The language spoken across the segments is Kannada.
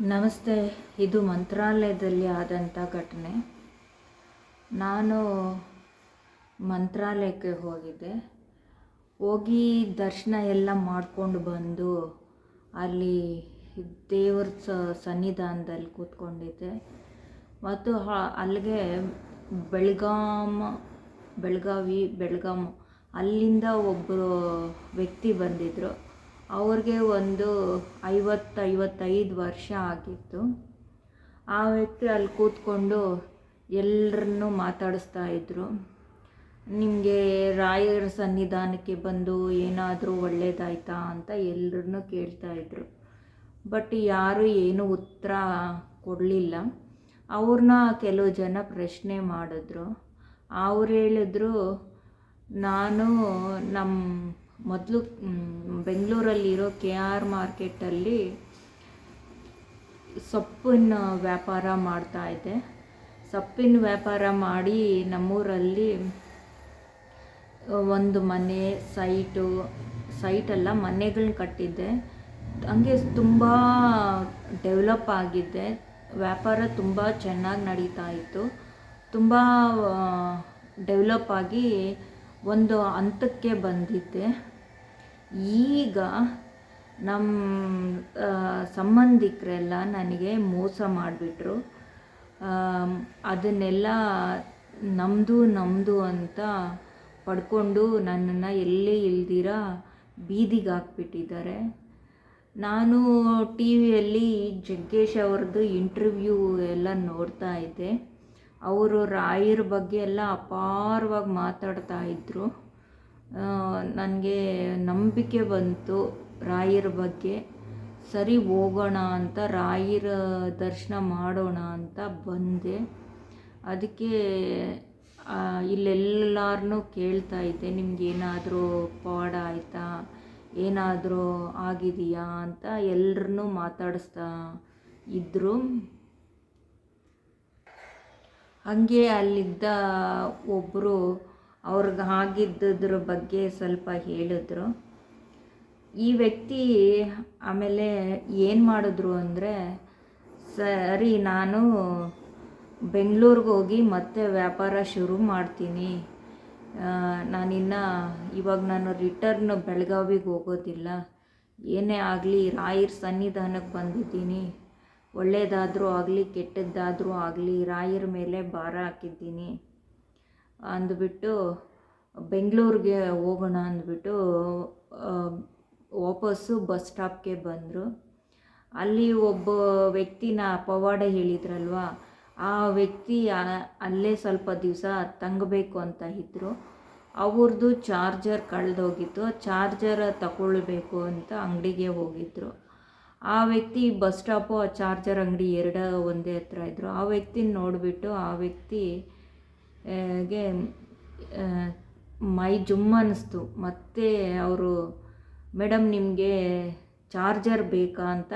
ನಮಸ್ತೆ, ಇದು ಮಂತ್ರಾಲಯದಲ್ಲಿ ಆದಂಥ ಘಟನೆ. ನಾನು ಮಂತ್ರಾಲಯಕ್ಕೆ ಹೋಗಿದ್ದೆ. ಹೋಗಿ ದರ್ಶನ ಎಲ್ಲ ಮಾಡಿಕೊಂಡು ಬಂದು ಅಲ್ಲಿ ದೇವ್ರ ಸನ್ನಿಧಾನದಲ್ಲಿ ಕೂತ್ಕೊಂಡಿದ್ದೆ. ಮತ್ತು ಅಲ್ಲಿಗೆ ಬೆಳಗಾಂ ಬೆಳಗಾವಿ, ಬೆಳಗಾಂ ಅಲ್ಲಿಂದ ಒಬ್ಬರು ವ್ಯಕ್ತಿ ಬಂದಿದ್ದರು ಅವ್ರಿಗೆ ಒಂದು ಐವತ್ತು, ಐವತ್ತೈದು ವರ್ಷ ಆಗಿತ್ತು. ಆ ವ್ಯಕ್ತಿ ಅಲ್ಲಿ ಕೂತ್ಕೊಂಡು ಎಲ್ಲರನ್ನೂ ಮಾತಾಡಿಸ್ತಾ ಇದ್ದರು ನಿಮಗೆ ರಾಯರ ಸನ್ನಿಧಾನಕ್ಕೆ ಬಂದು ಏನಾದರೂ ಒಳ್ಳೇದಾಯ್ತಾ ಅಂತ ಎಲ್ಲರನ್ನೂ ಕೇಳ್ತಾ ಇದ್ದರು ಬಟ್ ಯಾರೂ ಏನೂ ಉತ್ತರ ಕೊಡಲಿಲ್ಲ. ಅವ್ರನ್ನ ಕೆಲವು ಜನ ಪ್ರಶ್ನೆ ಮಾಡಿದ್ರು. ಅವ್ರು ಹೇಳಿದ್ರು, ನಾನು ನಮ್ಮ ಮೊದಲು ಬೆಂಗಳೂರಲ್ಲಿರೋ ಕೆ ಆರ್ ಮಾರ್ಕೆಟಲ್ಲಿ ಸೊಪ್ಪಿನ ವ್ಯಾಪಾರ ಮಾಡ್ತಾ ಇದ್ದೆ. ಸೊಪ್ಪಿನ ವ್ಯಾಪಾರ ಮಾಡಿ ನಮ್ಮೂರಲ್ಲಿ ಒಂದು ಮನೆ, ಸೈಟು, ಸೈಟಲ್ಲ ಮನೆಗಳನ್ನ ಕಟ್ಟಿದ್ದೆ. ಹಂಗೆ ತುಂಬ ಡೆವಲಪ್ ಆಗಿದ್ದೆ. ವ್ಯಾಪಾರ ತುಂಬ ಚೆನ್ನಾಗಿ ನಡೀತಾ ಇತ್ತು. ತುಂಬ ಡೆವಲಪ್ ಆಗಿ ಒಂದು ಹಂತಕ್ಕೆ ಬಂದಿದ್ದೆ. ಈಗ ನಮ್ಮ ಸಂಬಂಧಿಕರೆಲ್ಲ ನನಗೆ ಮೋಸ ಮಾಡಿಬಿಟ್ರು. ಅದನ್ನೆಲ್ಲ ನಮ್ಮದು ನಮ್ಮದು ಅಂತ ಪಡ್ಕೊಂಡು ನನ್ನನ್ನು ಎಲ್ಲೇ ಇಲ್ದಿರ ಬೀದಿಗೆ ಹಾಕ್ಬಿಟ್ಟಿದ್ದಾರೆ. ನಾನು ಟಿ ವಿಯಲ್ಲಿ ಜಗ್ಗೇಶ್ ಅವ್ರದ್ದು ಇಂಟರ್ವ್ಯೂ ಎಲ್ಲ ನೋಡ್ತಾ ಇದ್ದೆ. ಅವರು ರಾಯರ ಬಗ್ಗೆ ಎಲ್ಲ ಅಪಾರವಾಗಿ ಮಾತಾಡ್ತಾ ಇದ್ದರು ನನಗೆ ನಂಬಿಕೆ ಬಂತು ರಾಯರ ಬಗ್ಗೆ. ಸರಿ, ಹೋಗೋಣ ಅಂತ ರಾಯರ ದರ್ಶನ ಮಾಡೋಣ ಅಂತ ಬಂದೆ. ಅದಕ್ಕೆ ಇಲ್ಲೆಲ್ಲರನ್ನೂ ಕೇಳ್ತಾ ಇದ್ದೆ, ನಿಮ್ಗೇನಾದರೂ ಪಾಡ ಆಯಿತಾ? ಏನಾದರೂ ಆಗಿದೆಯಾ ಅಂತ ಎಲ್ಲರನ್ನೂ ಮಾತಾಡಿಸ್ತಾ ಇದ್ದರು ಹಾಗೆ ಅಲ್ಲಿದ್ದ ಒಬ್ಬರು ಅವ್ರಿಗೆ ಆಗಿದ್ದದ್ರ ಬಗ್ಗೆ ಸ್ವಲ್ಪ ಹೇಳಿದ್ರು. ಈ ವ್ಯಕ್ತಿ ಆಮೇಲೆ ಏನು ಮಾಡಿದ್ರು ಅಂದರೆ, ಸರಿ ನಾನು ಬೆಂಗಳೂರಿಗೆ ಹೋಗಿ ಮತ್ತೆ ವ್ಯಾಪಾರ ಶುರು ಮಾಡ್ತೀನಿ. ನಾನಿನ್ನು ಇವಾಗ ನಾನು ರಿಟರ್ನ್ ಬೆಳಗಾವಿಗೆ ಹೋಗೋದಿಲ್ಲ. ಏನೇ ಆಗಲಿ ರಾಯರ ಸನ್ನಿಧಾನಕ್ಕೆ ಬಂದಿದ್ದೀನಿ. ಒಳ್ಳೆಯದಾದರೂ ಆಗಲಿ ಕೆಟ್ಟದ್ದಾದರೂ ಆಗಲಿ ರಾಯರ ಮೇಲೆ ಭಾರ ಹಾಕಿದ್ದೀನಿ. ಅಂದ್ಬಿಟ್ಟು ಬೆಂಗಳೂರಿಗೆ ಹೋಗೋಣ ಅಂದ್ಬಿಟ್ಟು ವಾಪಸ್ಸು ಬಸ್ ಸ್ಟಾಪ್ಗೆ ಬಂದರು. ಅಲ್ಲಿ ಒಬ್ಬ ವ್ಯಕ್ತಿನ ಪವಾಡ ಹೇಳಿದ್ರಲ್ವ, ಆ ವ್ಯಕ್ತಿ ಅಲ್ಲೇ ಸ್ವಲ್ಪ ದಿವಸ ತಂಗಬೇಕು ಅಂತ ಇದ್ದರು ಅವ್ರದ್ದು ಚಾರ್ಜರ್ ಕಳೆದೋಗಿತ್ತು ಚಾರ್ಜರ್ ತಗೊಳ್ಬೇಕು ಅಂತ ಅಂಗಡಿಗೆ ಹೋಗಿದ್ರು. ಆ ವ್ಯಕ್ತಿ ಬಸ್ ಸ್ಟಾಪು, ಆ ಚಾರ್ಜರ್ ಅಂಗಡಿ ಎರಡ ಒಂದೇ ಹತ್ರ ಇದ್ದರು ಆ ವ್ಯಕ್ತಿನ ನೋಡಿಬಿಟ್ಟು ಆ ವ್ಯಕ್ತಿ ಗೆ ಮೈ ಜುಮ್ ಅನ್ನಿಸ್ತು. ಮತ್ತೆ ಅವರು, ಮೇಡಮ್, ನಿಮಗೆ ಚಾರ್ಜರ್ ಬೇಕಾ ಅಂತ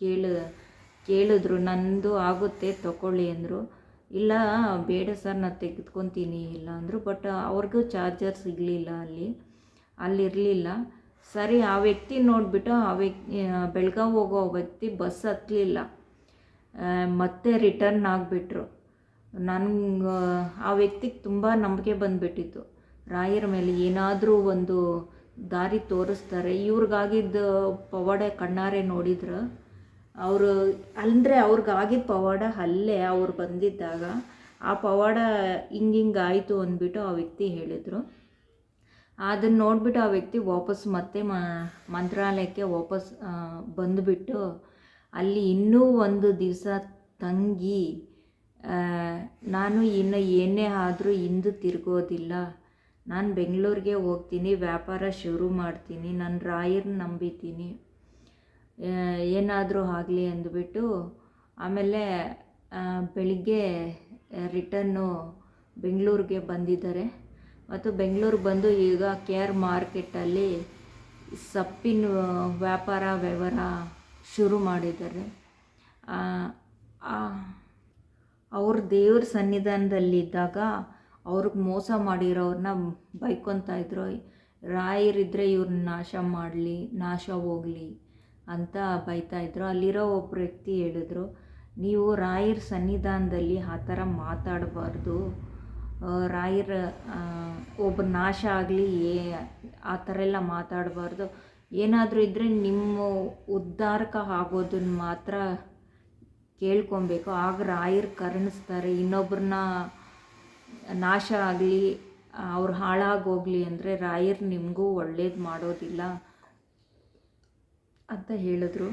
ಕೇಳ, ಕೇಳಿದ್ರು. ನಂದು ಆಗುತ್ತೆ, ತಗೊಳ್ಳಿ ಅಂದರು. ಇಲ್ಲ, ಬೇಡ ಸರ್, ನಾನು ತೆಗೆದುಕೊತೀನಿ, ಇಲ್ಲ ಅಂದರು. ಬಟ್ ಅವ್ರಿಗೂ ಚಾರ್ಜರ್ ಸಿಗಲಿಲ್ಲ ಅಲ್ಲಿ. ಅಲ್ಲಿರಲಿಲ್ಲ ಸರಿ, ಆ ವ್ಯಕ್ತಿ ನೋಡಿಬಿಟ್ಟು, ಆ ವ್ಯಕ್ತಿ ಬೆಳಗಾವಿ ಹೋಗೋ ವ್ಯಕ್ತಿ ಬಸ್ ಹತ್ತಲಿಲ್ಲ ಮತ್ತೆ ರಿಟರ್ನ್ ಆಗಿಬಿಟ್ರು. ನನಗೆ ಆ ವ್ಯಕ್ತಿಗೆ ತುಂಬ ನಂಬಿಕೆ ಬಂದುಬಿಟ್ಟಿತ್ತು. ರಾಯರ ಮೇಲೆ ಏನಾದರೂ ಒಂದು ದಾರಿ ತೋರಿಸ್ತಾರೆ, ಇವ್ರಿಗಾಗಿದ್ದ ಪವಾಡ ಕಣ್ಣಾರೆ ನೋಡಿದ್ರು, ಅವರು ಅಂದರೆ ಅವ್ರಿಗಾಗಿದ್ದ ಪವಾಡ ಅಲ್ಲೇ ಅವ್ರು ಬಂದಿದ್ದಾಗ ಆ ಪವಾಡ ಹಿಂಗಿಂಗೆ ಆಯಿತು ಅಂದ್ಬಿಟ್ಟು ಆ ವ್ಯಕ್ತಿ ಹೇಳಿದರು. ಅದನ್ನು ನೋಡಿಬಿಟ್ಟು ಆ ವ್ಯಕ್ತಿ ವಾಪಸ್ ಮತ್ತೆ ಮಂತ್ರಾಲಯಕ್ಕೆ ವಾಪಸ್ ಬಂದುಬಿಟ್ಟು ಅಲ್ಲಿ ಇನ್ನೂ ಒಂದು ದಿವಸ ತಂಗಿ ನಾನು ಇನ್ನು ಏನೇ ಆದರೂ ಹಿಂದೆ ತಿರುಗೋದಿಲ್ಲ. ನಾನು ಬೆಂಗಳೂರಿಗೆ ಹೋಗ್ತೀನಿ, ವ್ಯಾಪಾರ ಶುರು ಮಾಡ್ತೀನಿ, ನಾನು ರಾಯರ್ನ ನಂಬಿತೀನಿ ಏನಾದರೂ ಆಗಲಿ ಅಂದ್ಬಿಟ್ಟು ಆಮೇಲೆ ಬೆಳಿಗ್ಗೆ ರಿಟರ್ನು ಬೆಂಗಳೂರಿಗೆ ಬಂದಿದ್ದಾರೆ. ಮತ್ತು ಬೆಂಗಳೂರಿಗೆ ಬಂದು ಈಗ ಕೆ ಆರ್ ಮಾರ್ಕೆಟಲ್ಲಿ ಸಪ್ಪಿನ ವ್ಯಾಪಾರ, ವ್ಯವಹಾರ ಶುರು ಮಾಡಿದ್ದಾರೆ. ಅವ್ರ ದೇವ್ರ ಸನ್ನಿಧಾನದಲ್ಲಿದ್ದಾಗ ಅವ್ರಿಗೆ ಮೋಸ ಮಾಡಿರೋರನ್ನ ಬೈಕೊತಾ ಇದ್ರು. ರಾಯರಿದ್ದರೆ ಇವ್ರನ್ನ ನಾಶ ಮಾಡಲಿ, ನಾಶ ಹೋಗಲಿ ಅಂತ ಬೈತಾ ಇದ್ರು. ಅಲ್ಲಿರೋ ಒಬ್ಬ ವ್ಯಕ್ತಿ ಹೇಳಿದ್ರು, ನೀವು ರಾಯರ ಸನ್ನಿಧಾನದಲ್ಲಿ ಆ ಥರ ಮಾತಾಡಬಾರ್ದು. ರಾಯರ ಒಬ್ಬ ನಾಶ ಆಗಲಿ, ಏ, ಆ ಥರ ಎಲ್ಲ ಮಾತಾಡಬಾರ್ದು. ಏನಾದರೂ ಇದ್ದರೆ ನಿಮ್ಮ ಉದ್ಧಾರಕ ಆಗೋದನ್ನ ಮಾತ್ರ ಕೇಳ್ಕೊಬೇಕು. ಆಗ ರಾಯರು ಕರುಣಿಸ್ತಾರೆ. ಇನ್ನೊಬ್ರನ್ನ ನಾಶ ಆಗಲಿ, ಅವ್ರು ಹಾಳಾಗೋಗ್ಲಿ ಅಂದರೆ ರಾಯರು ನಿಮಗೂ ಒಳ್ಳೇದು ಮಾಡೋದಿಲ್ಲ ಅಂತ ಹೇಳಿದ್ರು.